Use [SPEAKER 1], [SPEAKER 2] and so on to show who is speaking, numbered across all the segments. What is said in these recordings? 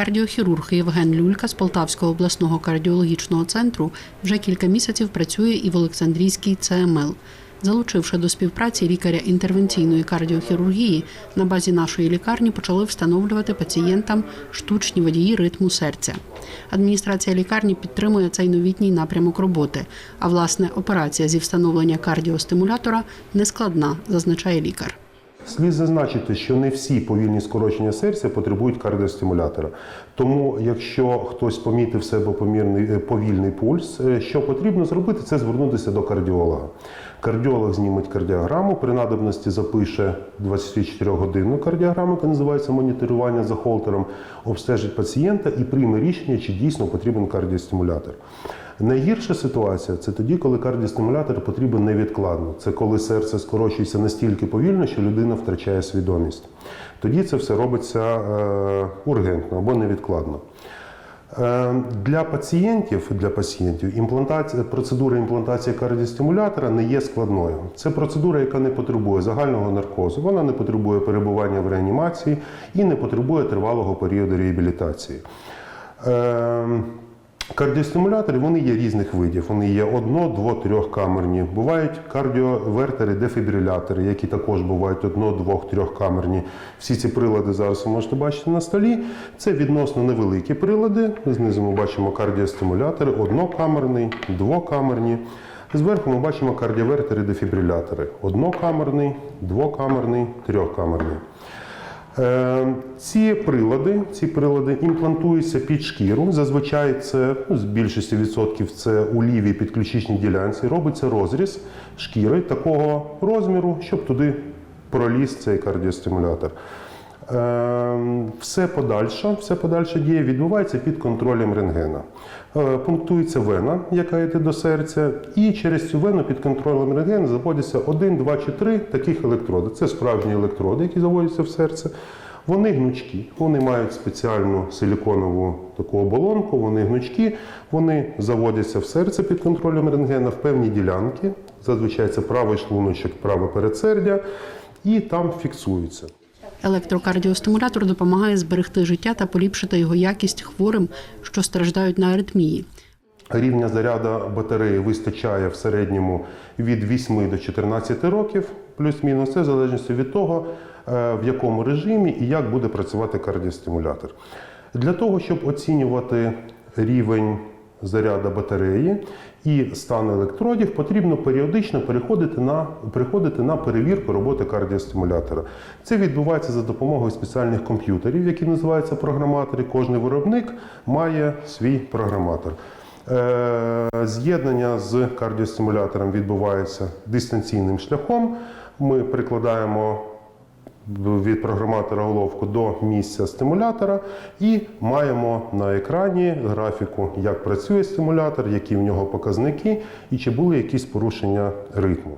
[SPEAKER 1] Кардіохірург Євген Люлька з Полтавського обласного кардіологічного центру вже кілька місяців працює і в Олександрійській ЦМЛ. Залучивши до співпраці лікаря інтервенційної кардіохірургії, на базі нашої лікарні почали встановлювати пацієнтам штучні водії ритму серця. Адміністрація лікарні підтримує цей новітній напрямок роботи. А власне операція зі встановлення кардіостимулятора нескладна, зазначає лікар.
[SPEAKER 2] Слід зазначити, що не всі повільні скорочення серця потребують кардіостимулятора. Тому, якщо хтось помітив в себе помірний е, повільний пульс, е, що потрібно зробити, це звернутися до кардіолога. Кардіолог зніметь кардіограму, при надобності запише 24-годинну кардіограму, яка називається моніторування за холтером, обстежить пацієнта і прийме рішення, чи дійсно потрібен кардіостимулятор. Найгірша ситуація це тоді, коли кардіостимулятор потрібен невідкладно. Це коли серце скорочується настільки повільно, що людина втрачає свідомість. Тоді це все робиться е, ургентно або невідкладно. Е, Для пацієнтів, для пацієнтів імплантація, процедура імплантації кардіостимулятора не є складною. Це процедура, яка не потребує загального наркозу, вона не потребує перебування в реанімації і не потребує тривалого періоду реабілітації. Кардіостимулятори вони є різних видів. Вони є одно, дво, трьохкамерні. Бувають кардіовертери, дефібрилятори, які також бувають одно, двох, трьохкамерні. Всі ці прилади зараз ви можете бачити на столі. Це відносно невеликі прилади. Знизу ми бачимо кардіостимулятори, однокамерний, двокамерні. Зверху ми бачимо кардіовертери, дефібрилятори. Однокамерний, двокамерний, трьохкамерний. Е, Ці прилади, ці прилади імплантуються під шкіру. Зазвичай це ну, з більшості відсотків це у лівій підключичній ділянці. Робиться розріз шкіри такого розміру, щоб туди проліз цей кардіостимулятор. Е, Все подальше, все подальша дія відбувається під контролем рентгена. Е, Пунктується вена, яка йде до серця, і через цю вену під контролем рентгена заводяться один, два чи три таких електроди. Це справжні електроди, які заводяться в серце. Вони гнучкі, вони мають спеціальну силіконову таку оболонку, вони гнучкі, вони заводяться в серце під контролем рентгена в певні ділянки. Зазвичай це правий шлуночок, праве передсердя, і там фіксуються.
[SPEAKER 1] Електрокардіостимулятор допомагає зберегти життя та поліпшити його якість хворим, що страждають на аритмії.
[SPEAKER 2] Рівня заряду батареї вистачає в середньому від 8 до 14 років, плюс-мінус. Це в залежності від того, е, в якому режимі і як буде працювати кардіостимулятор. Для того, щоб оцінювати рівень заряду батареї і стан електродів, потрібно періодично переходити на, переходити на перевірку роботи кардіостимулятора. Це відбувається за допомогою спеціальних комп'ютерів, які називаються програматори. Кожний виробник має свій програматор. Е, З'єднання з кардіостимулятором відбувається дистанційним шляхом. Ми прикладаємо від програматора головку до місця стимулятора і маємо на екрані графіку, як працює стимулятор, які в нього показники і чи були якісь порушення ритму.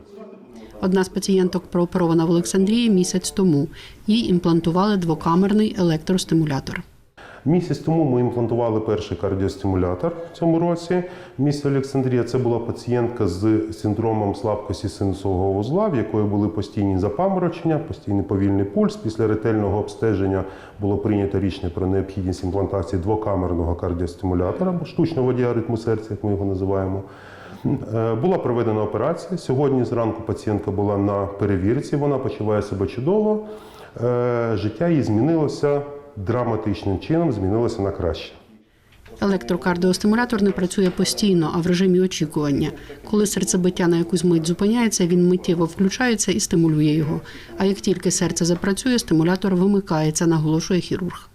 [SPEAKER 1] Одна з пацієнток прооперована в Олександрії місяць тому. Їй імплантували двокамерний електростимулятор.
[SPEAKER 2] Місяць тому ми імплантували перший кардіостимулятор в цьому році. В Олександрія це була пацієнтка з синдромом слабкості синусового вузла, в якої були постійні запаморочення, постійний повільний пульс. Після ретельного обстеження було прийнято рішення про необхідність імплантації двокамерного кардіостимулятора або штучного водія ритму серця, як ми його називаємо. Е, Була проведена операція. Сьогодні зранку пацієнтка була на перевірці, вона почуває себе чудово. Е, Життя їй змінилося драматичним чином, змінилося на краще.
[SPEAKER 1] Електрокардіостимулятор не працює постійно, а в режимі очікування. Коли серцебиття на якусь мить зупиняється, він миттєво включається і стимулює його. А як тільки серце запрацює, стимулятор вимикається, наголошує хірург.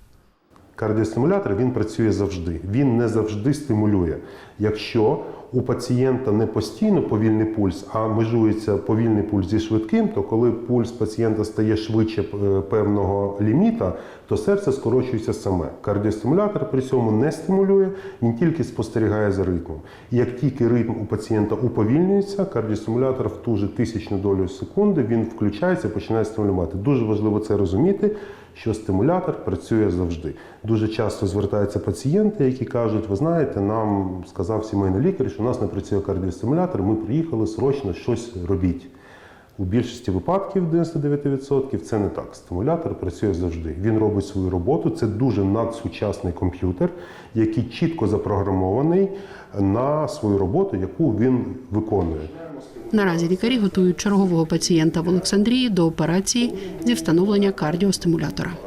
[SPEAKER 2] Кардіостимулятор він працює завжди. Він не завжди стимулює. Якщо у пацієнта не постійно повільний пульс, а межується повільний пульс зі швидким, то коли пульс пацієнта стає швидше е, певного ліміта, то серце скорочується саме. Кардіостимулятор при цьому не стимулює, він тільки спостерігає за ритмом. І як тільки ритм у пацієнта уповільнюється, кардіостимулятор в ту же тисячну долю секунди він включається і починає стимулювати. Дуже важливо це розуміти що стимулятор працює завжди. Дуже часто звертаються пацієнти, які кажуть, ви знаєте, нам сказав сімейний лікар, що у нас не працює кардіостимулятор, ми приїхали срочно щось робіть. У більшості випадків, 99%, це не так. Стимулятор працює завжди. Він робить свою роботу. Це дуже надсучасний комп'ютер, який чітко запрограмований на свою роботу, яку він виконує.
[SPEAKER 1] Наразі лікарі готують чергового пацієнта в Олександрії до операції зі встановлення кардіостимулятора.